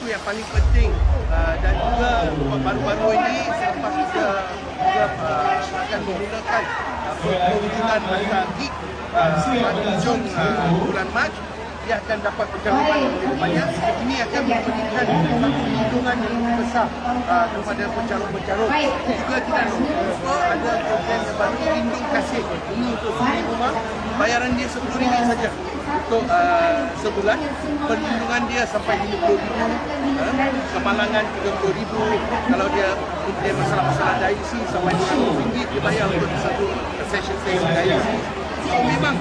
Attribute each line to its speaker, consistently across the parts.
Speaker 1: itu yang paling penting uh, dan juga baru-baru ini selepas kita juga uh, akan menggunakan uh, perhubungan antara gig uh, pada hujung uh, bulan Mac dia akan dapat yang lebih banyak. Ini akan memberikan satu perlindungan yang lebih besar uh, kepada pencarum-pencarum juga tidak lupa ada program yang baru lindung kasih. Ini untuk suri rumah. Bayaran dia RM10 saja. Untuk uh, sebulan. Perlindungan dia sampai RM50,000 uh, kemalangan RM30,000 kalau dia dia masalah-masalah dialisi sampai RM200 dia bayar untuk satu session session dialisi so, memang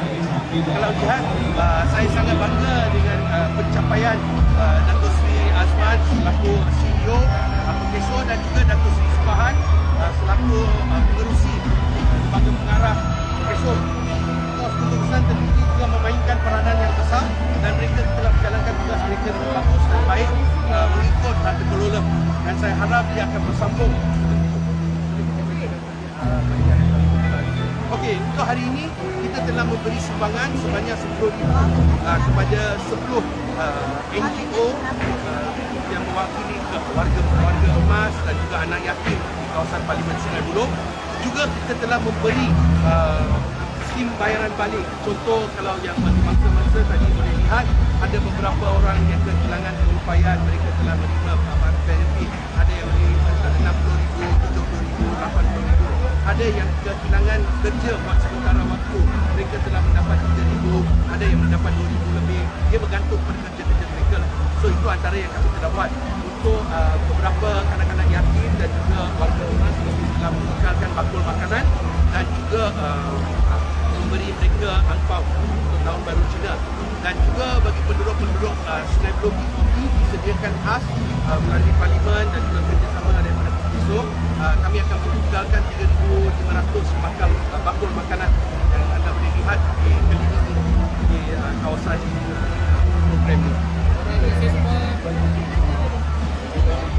Speaker 1: kalau lihat uh, saya sangat bangga dengan uh, pencapaian uh, Datuk Seri Azman selaku CEO uh, Pekeso dan juga Datuk Seri Subahan uh, selaku uh, pengerusi lembaga pengarah Pekeso Kos Keputusan tertinggi juga memainkan peranan yang besar dan mereka telah menjalankan tugas mereka dengan bagus dan baik uh, mengikut tata kelola. Dan saya harap dia akan bersambung. Okey, untuk hari ini kita telah memberi sumbangan sebanyak RM10,000 uh, kepada 10 uh, NGO uh, yang mewakili warga-warga emas dan juga anak yatim di kawasan Parlimen Sungai Buloh. Juga kita telah memberi uh, skim bayaran balik. Contoh kalau yang mangsa-mangsa tadi boleh lihat ada beberapa orang yang kehilangan pengupayaan mereka telah menerima ada yang kehilangan kerja buat sementara waktu mereka telah mendapat RM3,000 ada yang mendapat RM2,000 lebih. Dia bergantung pada kerja-kerja mereka lah. so itu antara yang kami telah buat untuk uh, beberapa kanak-kanak yatim dan juga warga emas kami telah mengekalkan bakul makanan dan juga uh, memberi mereka angpau untuk tahun baru Cina. Dan juga bagi penduduk-penduduk uh, Sungai Buloh ini disediakan khas uh, melalui parlimen dan juga kerjasama daripada esok uh, kami akan meninggalkan 3,500 bakal uh, bakul makanan yang anda boleh lihat di keliling di uh, kawasan uh, program ini. Sorry,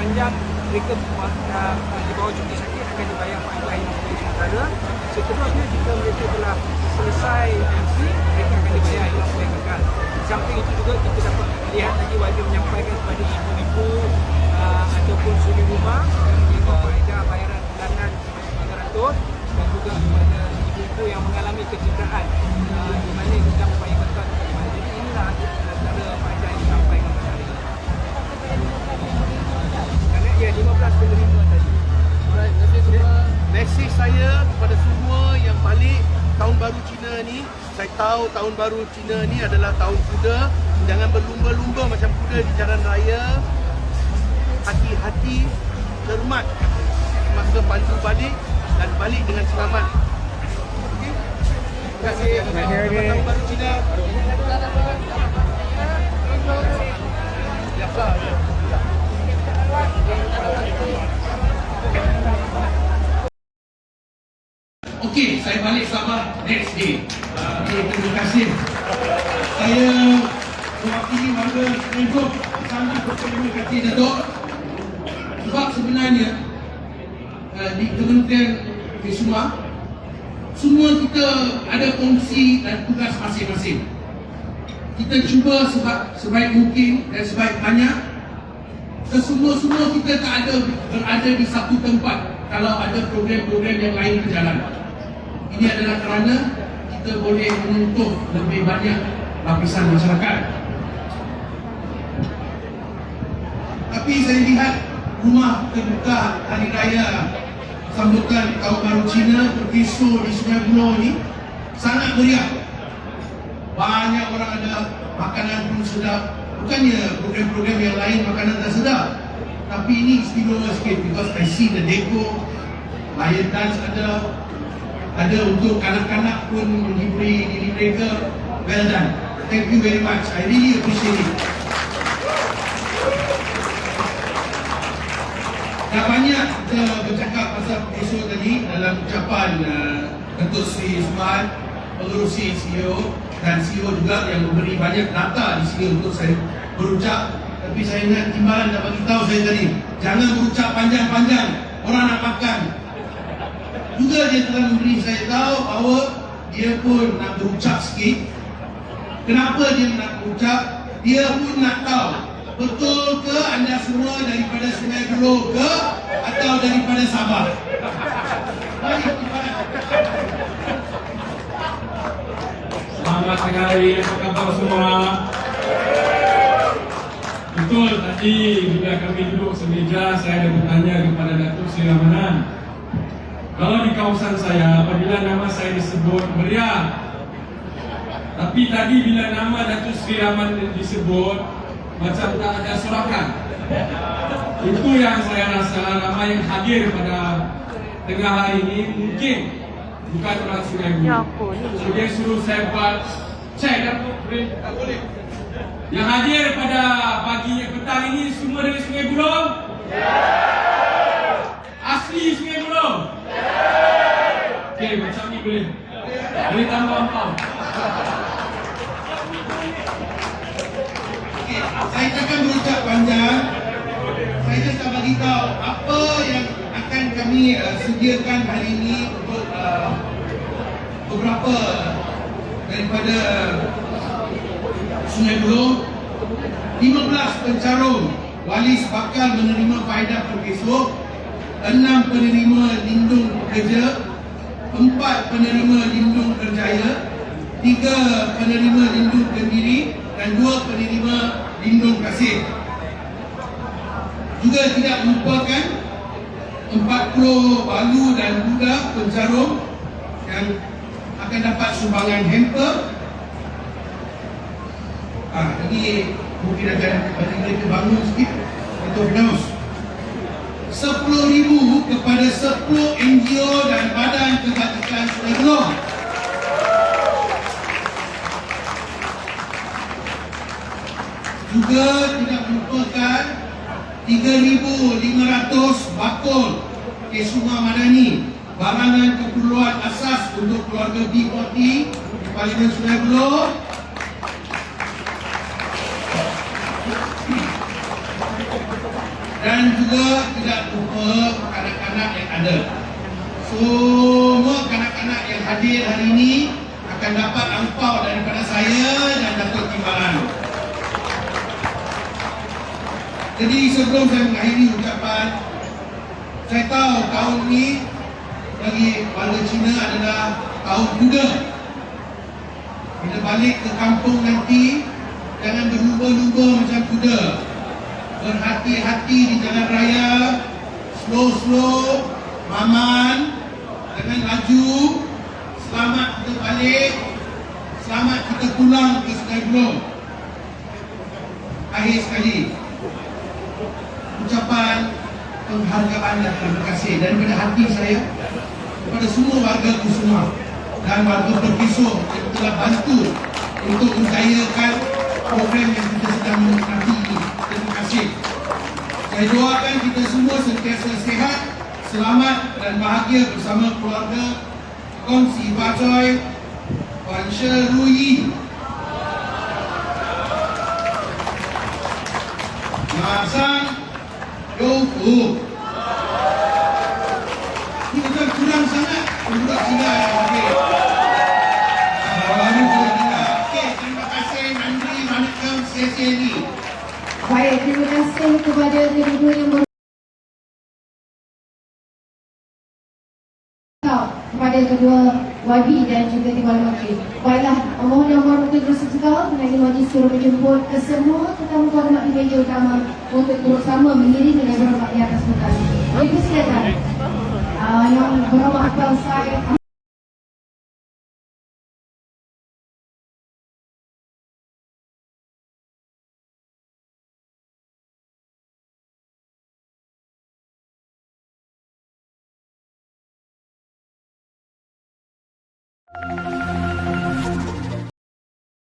Speaker 2: sepanjang mereka uh, di bawah cuti sakit akan dibayar faedah yang menjadi sementara seterusnya jika mereka telah selesai MC mereka akan dibayar hilang bayar kekal samping itu juga kita dapat lihat lagi warga menyampaikan kepada ibu-ibu uh, ataupun suri rumah yang faedah bayaran bulanan RM900 dan juga kepada ibu-ibu yang mengalami kecederaan
Speaker 1: tahu tahun baru Cina ni adalah tahun kuda. Jangan berlumba-lumba macam kuda di jalan raya. Hati-hati, cermat masa pandu balik dan balik dengan selamat. Okey? Terima kasih. Selamat tahun baru Cina. Biasa. ya. Okey, saya balik Sabah next day. Uh, okay, terima kasih. Saya mewakili warga Senggol sangat berterima kasih Datuk. Sebab sebenarnya uh, di Kementerian Kesuma semua kita ada fungsi dan tugas masing-masing. Kita cuba sebab sebaik mungkin dan sebaik banyak Kesemua-semua kita tak ada berada di satu tempat kalau ada program-program yang lain berjalan. Ini adalah kerana kita boleh menyentuh lebih banyak lapisan masyarakat. Tapi saya lihat rumah terbuka hari raya sambutan tahun baru Cina berkisu di Sungai Buloh ni sangat meriah. Banyak orang ada makanan pun sedap. Bukannya program-program yang lain makanan tak sedap. Tapi ini istimewa sikit because I see the deco, lion dance ada, ada untuk kanak-kanak pun menghiburi diri mereka. Well done. Thank you very much. I really appreciate it. Dah banyak kita bercakap pasal esok tadi dalam ucapan uh, Datuk Seri Suman, pengerusi CEO dan CEO juga yang memberi banyak data di sini untuk saya berucap. Tapi saya ingat timbalan dah bagi tahu saya tadi, jangan berucap panjang-panjang, orang nak makan. Juga dia telah memberi saya tahu bahawa dia pun nak berucap sikit. Kenapa dia nak berucap? Dia pun nak tahu Betul ke anda semua daripada Sungai Buloh ke atau daripada Sabah?
Speaker 3: Selamat hari, apa khabar semua? Betul tadi bila kami duduk semeja saya ada bertanya kepada Datuk Seri Ramadan Kalau di kawasan saya apabila nama saya disebut meriah Tapi tadi bila nama Datuk Seri Ramadan disebut macam tak ada sorakan Itu yang saya rasa ramai yang hadir pada tengah hari ini mungkin bukan orang Sungai
Speaker 4: Ya
Speaker 3: Buloh
Speaker 4: ampun.
Speaker 3: So dia suruh saya buat cek dan tak boleh. Yang hadir pada pagi petang ini semua dari Sungai Buloh? Asli Sungai Buloh? Okey, macam ni boleh. Boleh tambah ampau.
Speaker 1: Okey, saya takkan berucap panjang. Saya just nak bagi tahu apa yang akan kami uh, sediakan hari ini untuk uh, beberapa daripada Sungai Buloh. 15 pencarum walis bakal menerima faedah perkesok. 6 penerima lindung pekerja. 4 penerima lindung kerjaya. 3 penerima lindung kendiri dan 2 penerima lindung kasih. Juga tidak melupakan 40 balu dan budak pencarum yang akan dapat sumbangan hamper. Ah, ini mungkin akan bagi mereka bangun sikit atau Firdaus. 10,000 kepada 10 NGO dan badan kebajikan Buloh. Juga tidak melupakan 3,500 bakul Kesuma Madani Barangan keperluan asas untuk keluarga B40 di Parlimen Sungai Buloh dan juga tidak lupa kanak-kanak yang ada. Semua kanak-kanak yang hadir hari ini akan dapat angpau daripada saya dan Datuk Timbalan. Jadi sebelum saya mengakhiri ucapan, saya tahu tahun ini bagi warga Cina adalah tahun kuda. Bila balik ke kampung nanti, jangan berlumba-lumba macam kuda. Berhati-hati di jalan raya, slow-slow, aman, jangan laju, selamat kita balik, selamat kita pulang ke Sungai. Akhir sekali, ucapan penghargaan dan terima kasih daripada hati saya kepada semua warga Kusuma dan warga Berkisung yang telah bantu untuk menjayakan program yang kita sedang menikmati ini. Saya doakan kita semua sentiasa sihat, selamat dan bahagia bersama keluarga Kongsi Bacoy, Wan Ruyi, Masang Yofu. Macam kurang sangat penduduk Cina yang hadir. Ah, Baru boleh dengar. Okey, terima kasih. Nandri, Manakam, sesi ini.
Speaker 4: Baik, kasih kepada kedua yang kepada kedua YB dan juga Timbalan Menteri. Baiklah, mohon yang hormat bersetuju mengenai majlis turut menjemput kesemua tetamu hormat di meja utama untuk turut sama mengiringi dengan hormat di atas muka. Ibu silakan. Ah, yang Muhammad Akbar Said